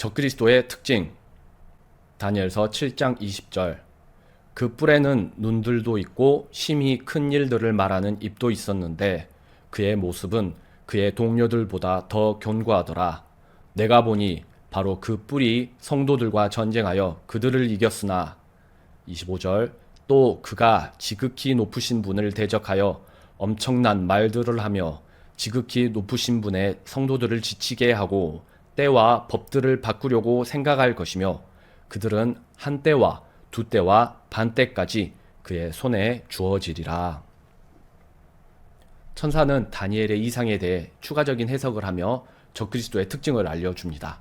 적그리스도의 특징. 다니엘서 7장 20절. 그 뿔에는 눈들도 있고 심히 큰 일들을 말하는 입도 있었는데 그의 모습은 그의 동료들보다 더 견고하더라. 내가 보니 바로 그 뿔이 성도들과 전쟁하여 그들을 이겼으나. 25절. 또 그가 지극히 높으신 분을 대적하여 엄청난 말들을 하며 지극히 높으신 분의 성도들을 지치게 하고 때와 법들을 바꾸려고 생각할 것이며 그들은 한 때와 두 때와 반 때까지 그의 손에 주어지리라. 천사는 다니엘의 이상에 대해 추가적인 해석을 하며 적그리스도의 특징을 알려줍니다.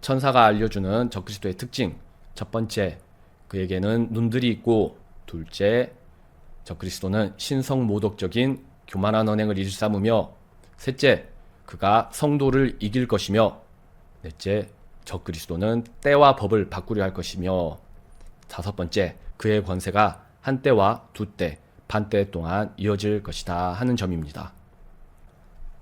천사가 알려주는 적그리스도의 특징 첫 번째 그에게는 눈들이 있고 둘째 적그리스도는 신성 모독적인 교만한 언행을 일삼으며 셋째 그가 성도를 이길 것이며 넷째 적그리스도는 때와 법을 바꾸려 할 것이며 다섯 번째 그의 권세가 한 때와 두 때, 반때 동안 이어질 것이다 하는 점입니다.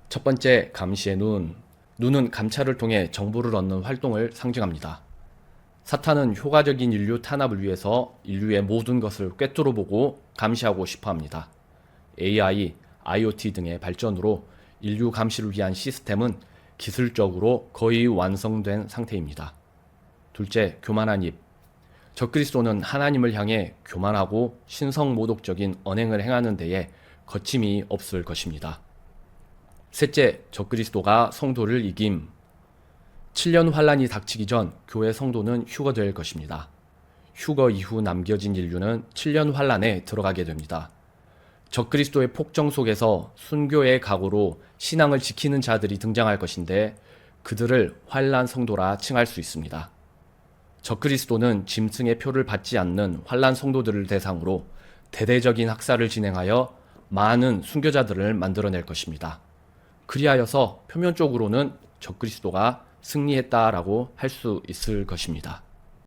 첫 번째 감시의 눈. 눈은 감찰을 통해 정보를 얻는 활동을 상징합니다. 사탄은 효과적인 인류 탄압을 위해서 인류의 모든 것을 꿰뚫어 보고 감시하고 싶어 합니다. AI, IoT 등의 발전으로 인류 감시를 위한 시스템은 기술적으로 거의 완성된 상태입니다. 둘째, 교만한 입. 적그리스도는 하나님을 향해 교만하고 신성 모독적인 언행을 행하는 데에 거침이 없을 것입니다. 셋째, 적그리스도가 성도를 이김. 7년 환란이 닥치기 전 교회 성도는 휴거될 것입니다. 휴거 이후 남겨진 인류는 7년 환란에 들어가게 됩니다. 적그리스도의 폭정 속에서 순교의 각오로 신앙을 지키는 자들이 등장할 것인데 그들을 환란 성도라 칭할 수 있습니다. 적그리스도는 짐승의 표를 받지 않는 환란 성도들을 대상으로 대대적인 학살을 진행하여 많은 순교자들을 만들어낼 것입니다. 그리하여서 표면적으로는 적그리스도가 승리했다라고 할 수 있을 것입니다.